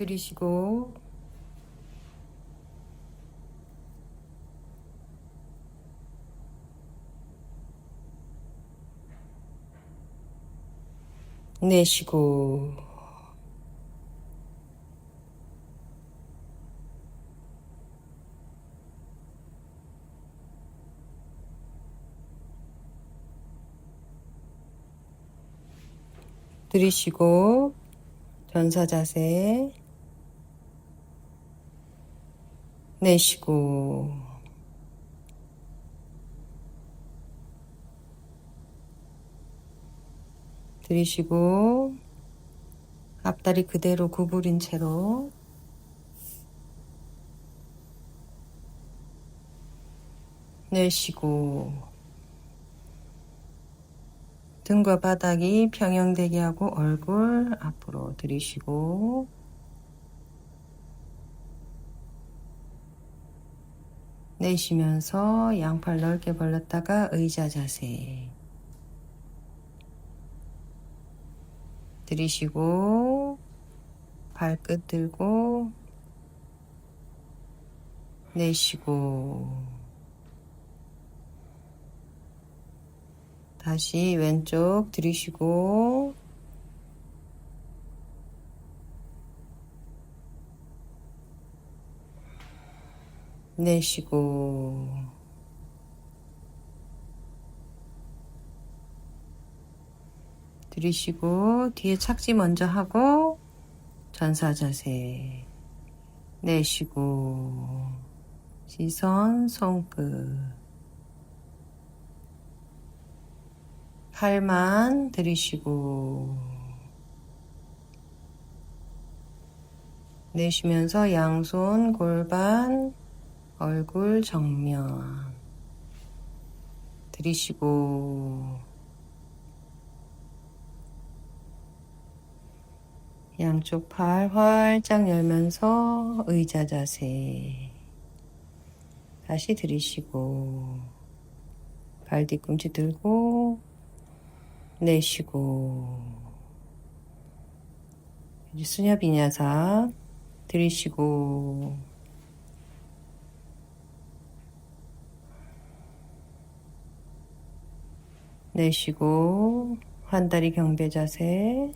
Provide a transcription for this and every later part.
들이쉬고. 내쉬고. 들이쉬고 전사 자세 내쉬고. 들이쉬고 앞다리 그대로 구부린 채로 내쉬고 등과 바닥이 평형되게 하고 얼굴 앞으로 들이쉬고 내쉬면서 양팔 넓게 벌렸다가 의자 자세. 들이쉬고 발끝 들고 내쉬고 다시 왼쪽 들이쉬고 내쉬고. 들이쉬고 뒤에 착지 먼저 하고 전사 자세 내쉬고. 시선 손끝. 팔만 들이쉬고. 내쉬면서 양손 골반 얼굴 정면 들이쉬고 양쪽 팔 활짝 열면서 의자 자세 다시 들이쉬고 발 뒤꿈치 들고 내쉬고 이제 수녀 비냐사 들이쉬고 내쉬고 한 다리 경배 자세.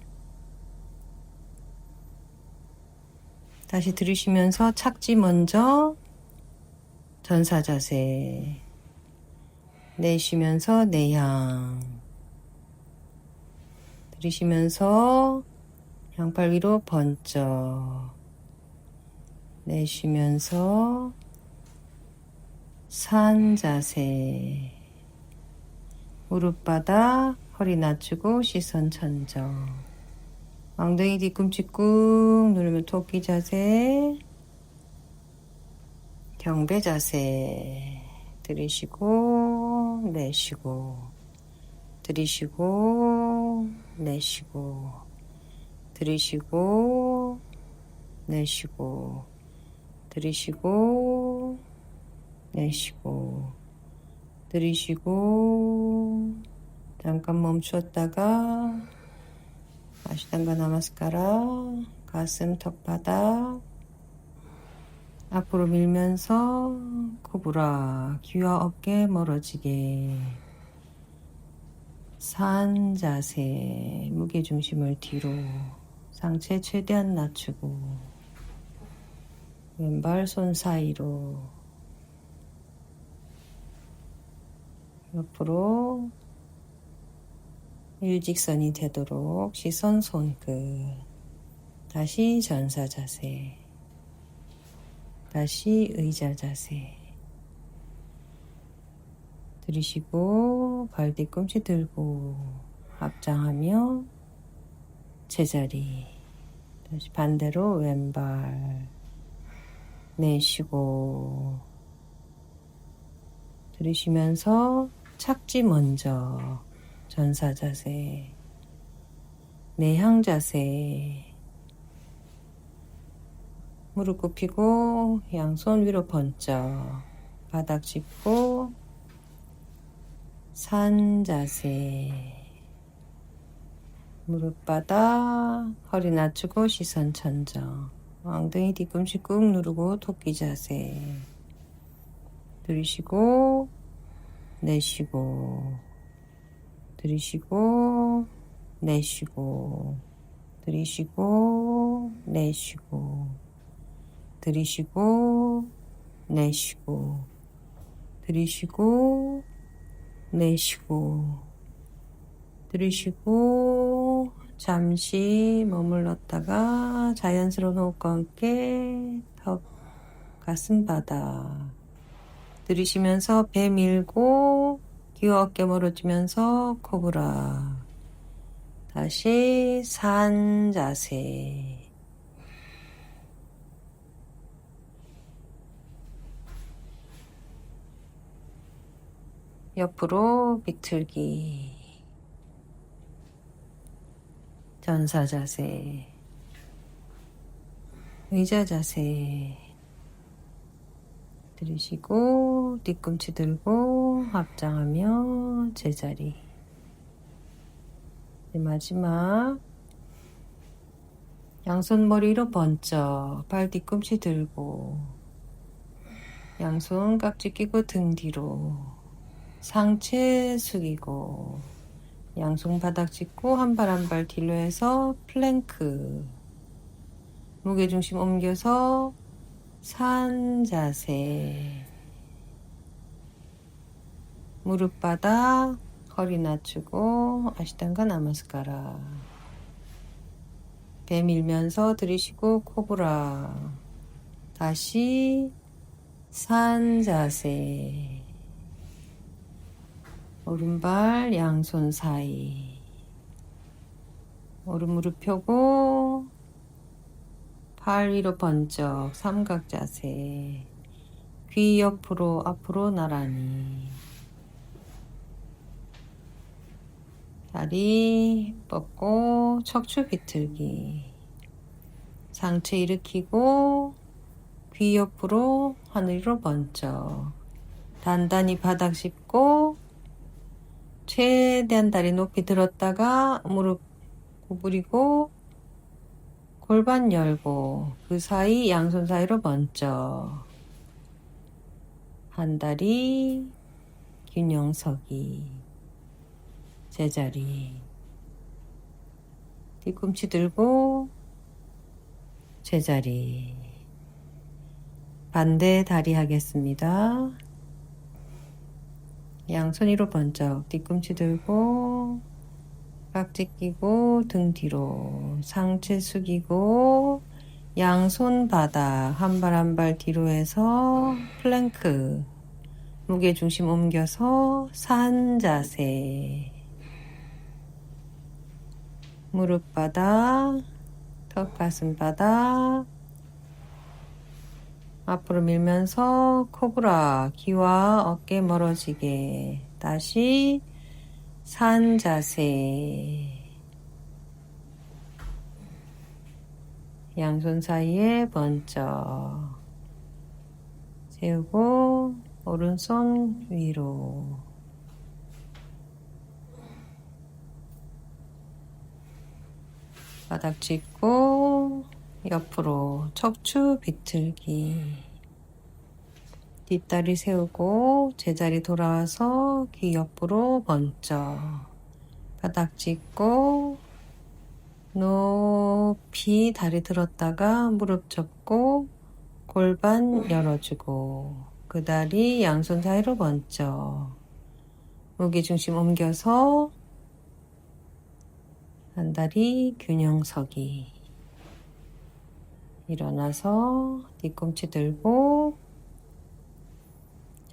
다시 들이쉬면서 착지 먼저 전사 자세. 내쉬면서 내향. 들이쉬면서 양팔 위로 번쩍. 내쉬면서 산 자세 무릎 바닥 허리 낮추고 시선 천정. 엉덩이 뒤꿈치 꾹 누르면 토끼 자세 경배 자세 들이쉬고 내쉬고 들이쉬고 내쉬고 들이쉬고 내쉬고 들이쉬고 내쉬고 들이쉬고 잠깐 멈추었다가 아시단가 나마스카라 가슴 턱바닥 앞으로 밀면서 코브라 귀와 어깨 멀어지게. 산 자세 무게 중심을 뒤로 상체 최대한 낮추고 왼발 손 사이로 옆으로 일직선이 되도록 시선 손끝 다시 전사 자세 다시 의자 자세 들이쉬고 발 뒤꿈치 들고 앞장하며 제자리 다시 반대로 왼발 내쉬고 들이쉬면서 착지 먼저 전사 자세 내향 자세. 무릎 굽히고 양손 위로 번쩍 바닥 짚고 산 자세. 무릎 바닥 허리 낮추고 시선 천정. 엉덩이 뒤꿈치 꾹 누르고 토끼 자세. 들이쉬고, 내쉬고, 들이쉬고, 내쉬고, 들이쉬고, 내쉬고, 들이쉬고, 내쉬고, 들이쉬고, 내쉬고, 들이쉬고, 잠시 머물렀다가 자연스러운 호흡과 함께 턱, 가슴 바닥. 들이쉬면서 배 밀고, 기어 어깨 멀어지면서 코브라. 다시 산 자세. 옆으로 비틀기. 전사 자세. 의자 자세. 들이쉬고 뒤꿈치 들고 합장하며 제자리. 네, 마지막 양손 머리로 번쩍 발 뒤꿈치 들고 양손 깍지 끼고 등 뒤로 상체 숙이고 양손 바닥 짚고 한 발 한 발 뒤로 해서 플랭크 무게중심 옮겨서 산 자세. 무릎 바닥 허리 낮추고 아시탄가 나마스카라. 배 밀면서 들이쉬고 코브라. 다시 산 자세. 오른발 양손 사이. 오른 무릎 펴고 팔 위로 번쩍 삼각 자세. 귀 옆으로 앞으로 나란히. 다리 뻗고 척추 비틀기. 상체 일으키고 귀 옆으로 하늘 위로 번쩍. 단단히 바닥 짚고 최대한 다리 높이 들었다가 무릎 구부리고 골반 열고 그 사이 양손 사이로 번쩍 한 다리 균형 서기 제자리 뒤꿈치 들고 제자리 반대 다리 하겠습니다. 양손 위로 번쩍 뒤꿈치 들고 깍지 끼고 등 뒤로 상체 숙이고 양손 바닥 한 발 한 발 뒤로 해서 플랭크 무게 중심 옮겨서 산 자세. 무릎 바닥 턱 가슴 바닥 앞으로 밀면서 코브라 귀와 어깨 멀어지게 다시 산 자세. 양손 사이에 번쩍 세우고 오른손 위로. 바닥 짚고 옆으로 척추 비틀기 뒷다리 세우고 제자리 돌아와서 귀 옆으로 번쩍 바닥 짚고 높이 다리 들었다가 무릎 접고 골반 열어주고 그 다리 양손 사이로 번쩍 무게 중심 옮겨서 한 다리 균형 서기 일어나서 뒤꿈치 들고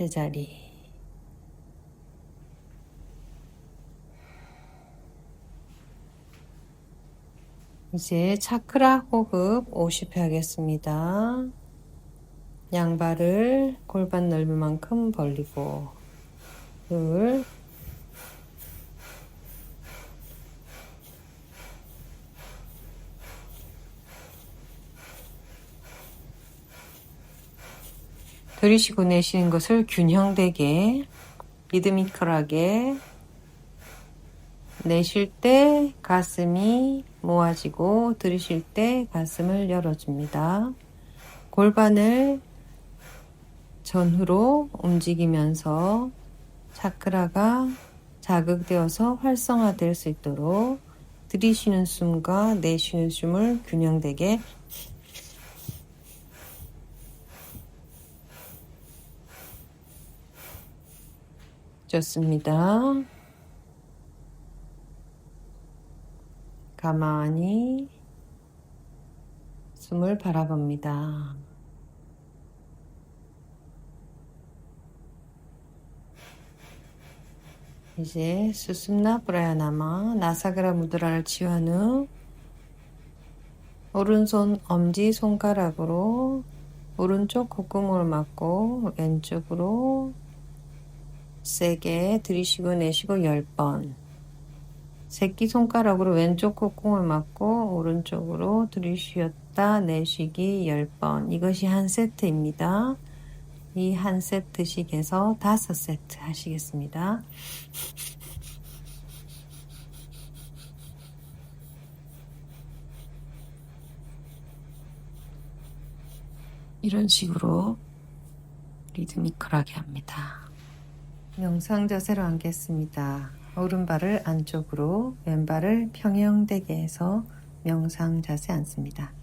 제자리 이제 차크라 호흡 50회 하겠습니다. 양발을 골반 넓은 만큼 벌리고 둘 들이쉬고 내쉬는 것을 균형되게 리드미컬하게 내쉴 때 가슴이 모아지고 들이쉴 때 가슴을 열어줍니다. 골반을 전후로 움직이면서 차크라가 자극되어서 활성화될 수 있도록 들이쉬는 숨과 내쉬는 숨을 균형되게 좋습니다. 가만히 숨을 바라봅니다. 이제 수습나 프라야나마 나사그라 무드라를 치유한 후 오른손 엄지 손가락으로 오른쪽 콧구멍을 막고 왼쪽으로 세게 들이쉬고 내쉬고 10번 새끼손가락으로 왼쪽 콧구멍을 막고 오른쪽으로 들이쉬었다 내쉬기 10번 이것이 한 세트입니다. 이 한 세트씩에서 다섯 세트 하시겠습니다. 이런 식으로 리드미컬하게 합니다. 명상 자세로 앉겠습니다. 오른발을 안쪽으로 왼발을 평형되게 해서 명상 자세 앉습니다.